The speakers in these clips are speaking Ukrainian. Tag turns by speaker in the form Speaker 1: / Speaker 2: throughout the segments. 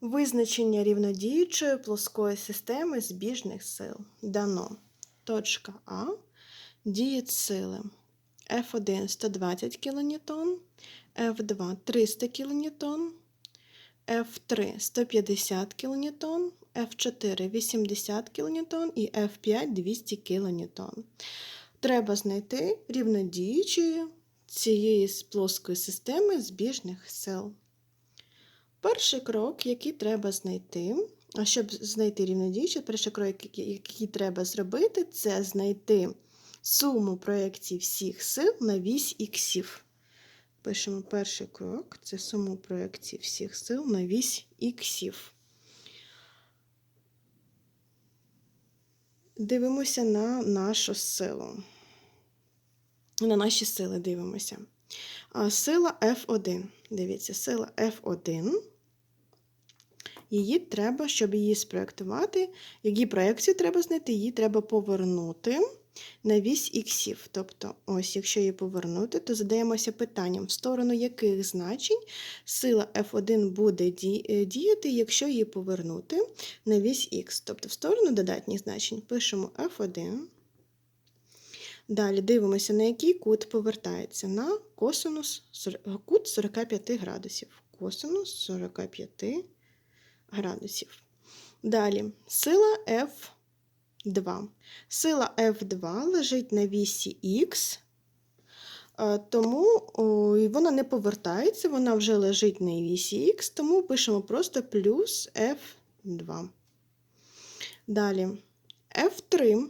Speaker 1: Визначення рівнодіючої плоскої системи збіжних сил. Дано. Точка А. Діють сили. F1 120 кН, F2 300 кН, F3 150 кН, F4 80 кН і F5 200 кН. Треба знайти рівнодіючі цієї плоскої системи збіжних сил. Перший крок, який треба знайти, а щоб знайти рівнодіючі, перший крок, який треба зробити, це знайти суму проєкцій всіх сил на вісь іксів. Пишемо перший крок це суму проєкцій всіх сил на вісь іксів. Дивимося на нашу силу. На наші сили дивимося. Сила F1. Дивіться, сила F1. Її треба, щоб її спроєктувати, її проєкцію треба знайти, її треба повернути на вісь іксів. Тобто, ось, якщо її повернути, то задаємося питанням, в сторону яких значень сила F1 буде діяти, якщо її повернути на вісь х. Тобто, в сторону додатніх значень пишемо F1. Далі дивимося, на який кут повертається на косинус кут 45 градусів. Косинус 45 градусів. Далі сила F2. Сила F2 лежить на вісі Х, тому вона не повертається, вона вже лежить на вісі Х, тому пишемо просто плюс F2. Далі F3.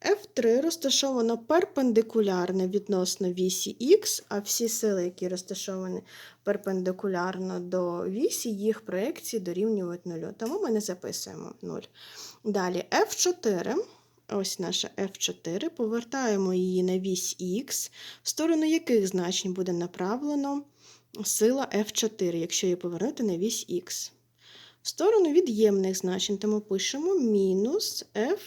Speaker 1: F3 розташовано перпендикулярно відносно вісі Х, а всі сили, які розташовані перпендикулярно до вісі, їх проекції дорівнюють 0. Тому ми не записуємо 0. Далі F4. Ось наша F4, повертаємо її на вісь Х, в сторону яких значень буде направлено сила F4, якщо її повернути на вісь Х. В сторону від'ємних значень, тому пишемо мінус F.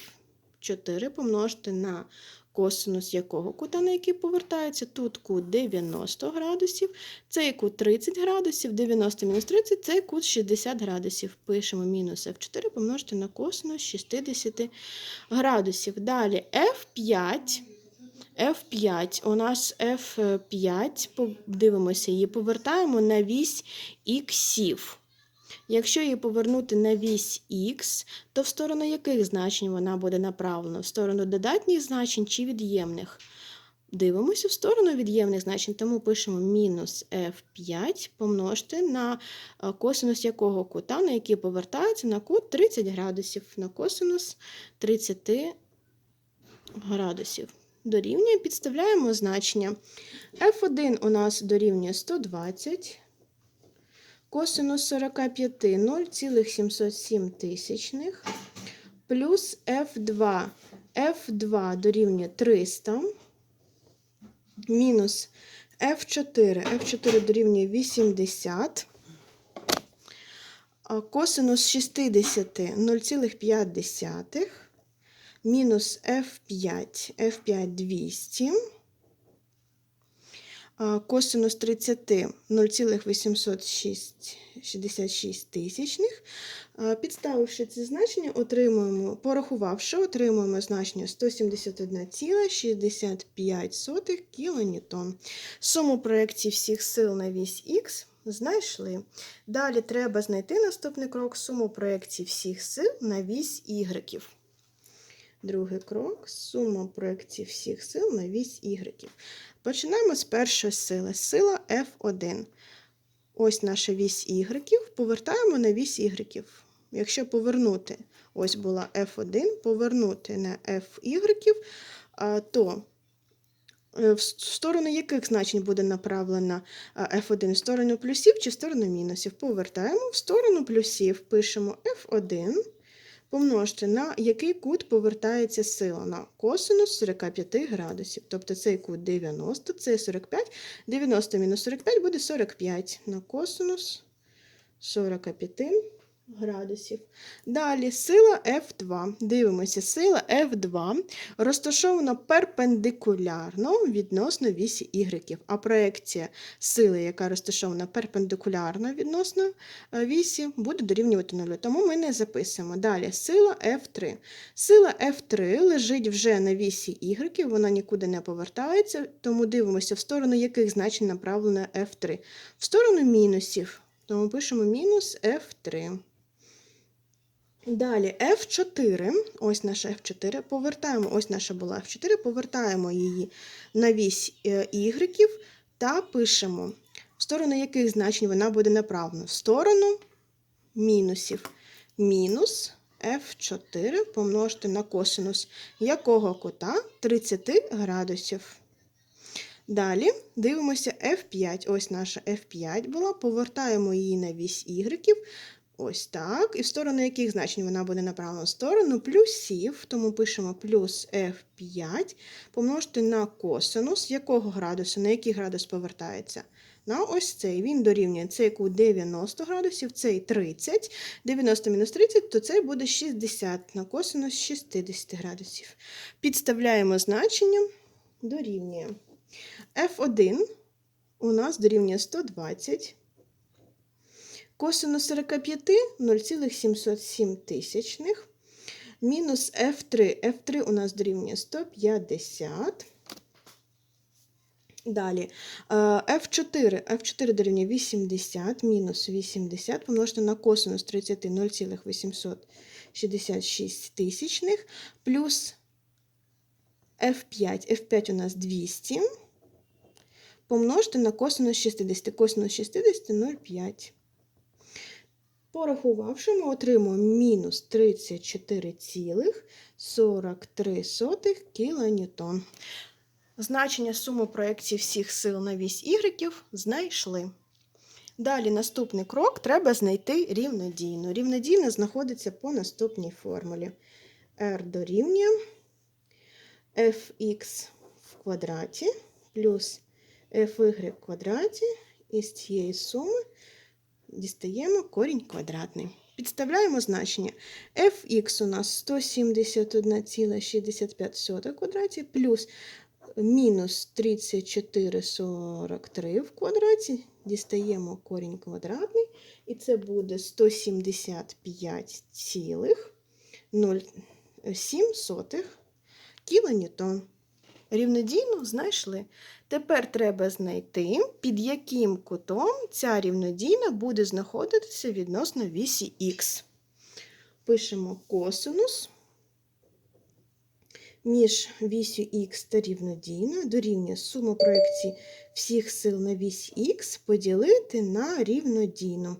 Speaker 1: 4 помножити на косинус якого кута, на який повертається. Тут кут 90 градусів, цей кут 30 градусів, 90 мінус 30 цей кут 60 градусів. Пишемо мінус F4 помножити на косинус 60 градусів. Далі F5. F5. У нас F5, дивимося, її повертаємо на вісь іксів. Якщо її повернути на вісь Х, то в сторону яких значень вона буде направлена? В сторону додатніх значень чи від'ємних? Дивимося в сторону від'ємних значень, тому пишемо мінус f5 помножити на е, косинус якого кута, на який повертається на кут 30 градусів, на косинус 30 градусів. Дорівнює, підставляємо значення. f1 у нас дорівнює 120 косинус 45 0,707 тисячних плюс F2. F2 дорівнює 300, мінус F4, F4 дорівнює 80, косинус 60 0,5, мінус F5, F5 200, косинус 30 0,866 тисячних. Підставивши ці значення, отримуємо, порахувавши, отримуємо значення 171,65 кН. Суму проєкцій всіх сил на вісь Х знайшли. Далі треба знайти наступний крок суму проєкцій всіх сил на вісь Y. Другий крок сума проєкцій всіх сил на вісь Y. Починаємо з першої сили. Сила F1. Ось наша вісь Y. Повертаємо на вісь Y. Якщо повернути, ось була F1, повернути на FY, то е, в сторону яких значень буде направлена F1? В сторону плюсів чи в сторону мінусів? Повертаємо в сторону плюсів, пишемо F1 помножте на який кут повертається сила на косинус 45 градусів. Тобто цей кут 90, це 45, 90 мінус 45 буде 45 на косинус 45 градусів. Далі сила F2. Дивимося, сила F2 розташована перпендикулярно відносно вісі Y, а проекція сили, яка розташована перпендикулярно відносно е, вісі, буде дорівнювати нулю. Тому ми не записуємо. Далі сила F3. Сила F3 лежить вже на вісі Y, вона нікуди не повертається, тому дивимося, в сторону яких значень направлена F3. В сторону мінусів. Тому пишемо мінус F3. Далі F4, ось наша F4, повертаємо, ось наша була F4, повертаємо її на вісь е, Y та пишемо, в сторону яких значень вона буде направлена. В сторону мінусів. Мінус F4 помножити на косинус якого кута 30 градусів. Далі дивимося F5. Ось наша F5 була, повертаємо її на вісь Y. Ось так. І в сторону яких значень вона буде направлена? В сторону плюсів, тому пишемо плюс F5 помножити на косинус якого градусу, на який градус повертається? На ось цей. Він дорівнює цей кут 90 градусів, цей 30. 90 мінус 30, то цей буде 60 на косинус 60 градусів. Підставляємо значення, дорівнює. F1 у нас дорівнює 120. Косинус 45 0,707 тисячних. Мінус F3. F3 у нас дорівнює 150. Далі е, F4. F4 дорівнює 80, мінус 80, помножити на косинус 30 0,866 тисячних, плюс F5. F5 у нас 200. Помножити на косинус 60. Косинус 60 0,5. Порахувавши, ми отримуємо мінус 34,43 кН. Значення суми проекцій всіх сил на вісь Y знайшли. Далі наступний крок треба знайти рівнодійну. Рівнодійна знаходиться по наступній формулі. R дорівнює fx в квадраті плюс fy в квадраті із цієї суми дістаємо корінь квадратний. Підставляємо значення fx у нас 171,65 квадраті плюс мінус 34,43 в квадраті. Дістаємо корінь квадратний, і це буде 175,07 кілоньютон. Рівнодійну знайшли. Тепер треба знайти, під яким кутом ця рівнодійна буде знаходитися відносно вісі х. Пишемо косинус між вісю х та рівнодійною дорівнює суму проєкцій всіх сил на вісь х поділити на рівнодійну.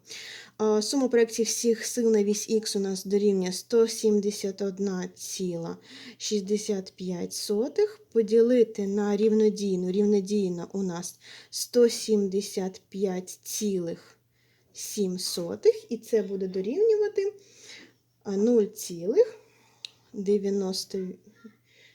Speaker 1: Сума проєкцій всіх сил на вісь х у нас дорівнює 171,65 поділити на рівнодійну. Рівнодійна у нас 175,7 і це буде дорівнювати 0,90 8,04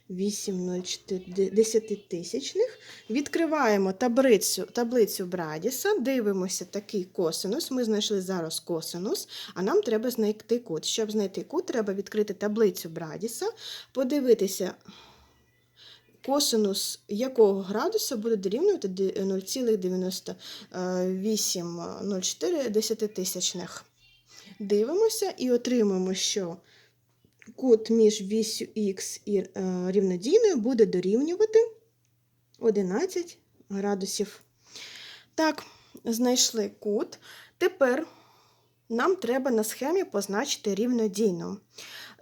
Speaker 1: десятитисячних. Відкриваємо таблицю таблицю Брадіса, дивимося такий косинус. Ми знайшли зараз косинус, а нам треба знайти кут. Щоб знайти кут, треба відкрити таблицю Брадіса, подивитися, косинус якого градуса буде дорівнювати 0,9804 десятитисячних. Дивимося і отримаємо, що кут між вісю х і е, рівнодійною буде дорівнювати 11 градусів. Так, знайшли кут. Тепер нам треба на схемі позначити рівнодійну.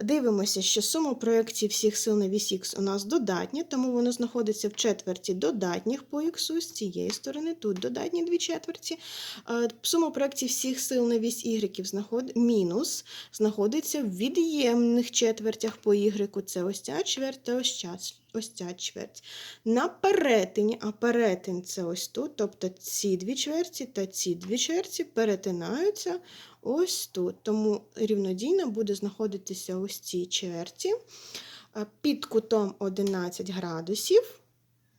Speaker 1: Дивимося, що сума проєкцій всіх сил на вісь х у нас додатня, тому воно знаходиться в четверті додатніх по х з цієї сторони, тут додатні дві четверті. Сума проєкцій всіх сил на вісь y знаход... мінус знаходиться в від'ємних четвертях по y. Це ось ця чверть та ось ця, ось ця чверть. На перетині, а перетин це ось тут, тобто ці дві чверті та ці дві чверті перетинаються ось тут. Тому рівнодійна буде знаходитися ось цій чверті під кутом 11 градусів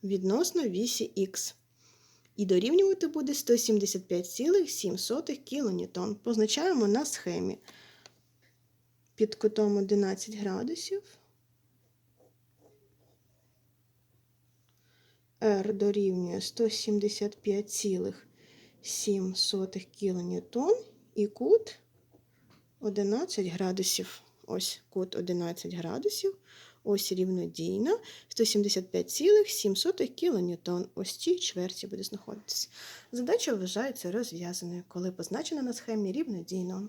Speaker 1: відносно вісі х. І дорівнювати буде 175,7 кН. Позначаємо на схемі. Під кутом 11 градусів. R дорівнює 175,7 кН і кут 11 градусів. Ось кут 11 градусів. Ось рівнодійна 175,7 кН. Ось цій чверті буде знаходитися. Задача вважається розв'язаною, коли позначена на схемі рівнодійно.